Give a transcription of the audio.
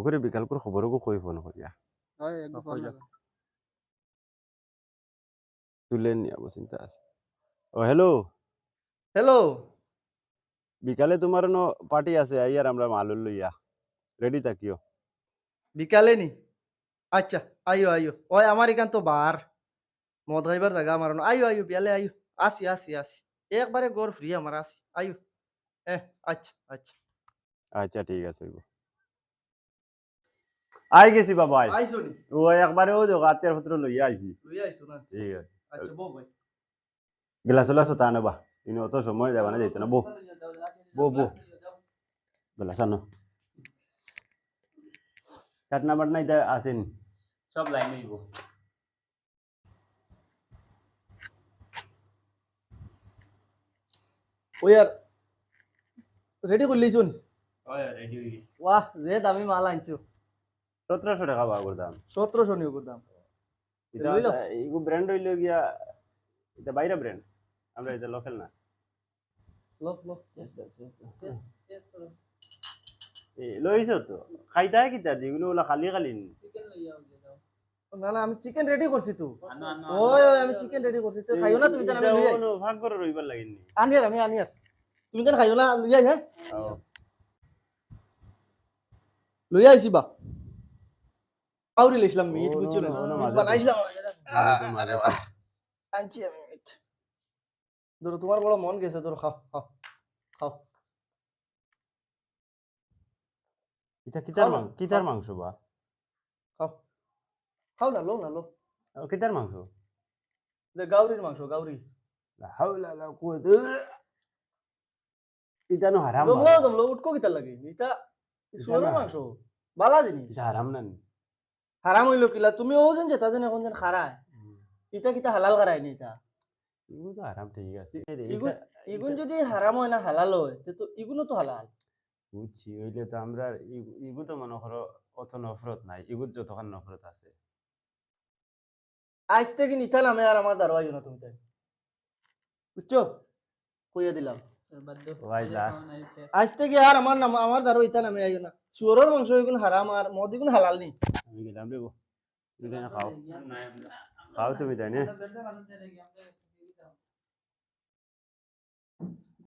ওকে বিকাল করে কই ফোন করিয়া হয়। তুলে নিয়ে চিন্তা আছে। ও হ্যালো হ্যালো বিকালে তোমার ন পার্টি আছে আইয়ার আমরা মালুল লইয়া রেডি থাকিও বিকালে নি? আচ্ছা আইও আইও। ওই আমার এখান তো বার মদ খাইবার জায়গা আমার না। আইও আইও বিয়ালে আইও। আসি আসি আসি একবারে গোর ফ্রি আমার আসি আইও। হ্যাঁ আচ্ছা আচ্ছা। আচ্ছা ঠিক আছে আই গেছি বাবা আই। আইসো নি? ও একবারে ও দেখো আত্মীয় পত্র লইয়া আইছি। লই আইসো না? ঠিক আছে। আচ্ছা বউ ভাই গিলাস উলাস তা নেবা ইনি অত সময় যাবা না যাইতো না। বো বো বো গিলাস আনো। চাটনা বাটনা ইতা আসেন সব লাইন হইব ওই আর রেডি করে লইছো নি? হয় রেডি হয়ে গেছি। বাহ যে দামি মাল আনছো। সতেরোশো টাকা পাওয়া করতাম সতেরোশো এটা এইগু ব্র্যান্ড হইল গিয়া এটা বাইরে ব্র্যান্ড আমরা এটা লোকাল না। লোক লোক এ লইছো তো? খাইতা কিতা দিগুলো ওলা খালি খালি নি। না না আমি চিকেন রেডি করছি তো। আনো আনো ওই ওই আমি চিকেন রেডি করছি। তো খাইও না তুমি জানো আমি। ভাগ করে রইবার লাগিনি আনিয়ার আমি আনিয়ার। তুমি জানো খাইও না লই আই হ্যাঁ? লই আইছি বা। আউরি লইছিলাম মিট বুঝছ না বানাইছিলাম মাঝে আনছি আমি মিট ধরো তোমার বড় মন গেছে ধরো খাও খাও খাও এটা কিতার মাংস কিতার। মাংস বা খাও খাও না লো না লো কিতার মাংস গাউরির মাংস গাউরি লা লা কুওয়াতা এটা নো হারাম দমলো। উটকো লাগে এটা সুরের মাংস বালা জিনিস হারাম নি? হারাম হইল কিলা তুমি ও যেন যেতা যেন এখন যেন খারায় ইটা কিতা হালাল করায় নি ইটা এগুলো তো হারাম ঠিক আছে। ইগুন ইগুন যদি হারাম হয় না হালাল হয় তে তো ইগুনও তো হালাল। বুঝছি হইলে তো আমরা ইগু- তো মনে করো অত নফরত নাই ইগুত যতক্ষণ নফরত আছে। আজ থেকে নিতা নামে আর আমার দারোয়াই না তুমি তাই। বুঝছ? কইয়া দিলাম। আজ থেকে আর আমার নাম আমার দারো ইতা নামে আইও না। শুয়োরের মাংস এগুন হারাম আর মদ এগুন হালাল নি আমি গেলাম রে তুমি খাও। খাও তুমি তাই না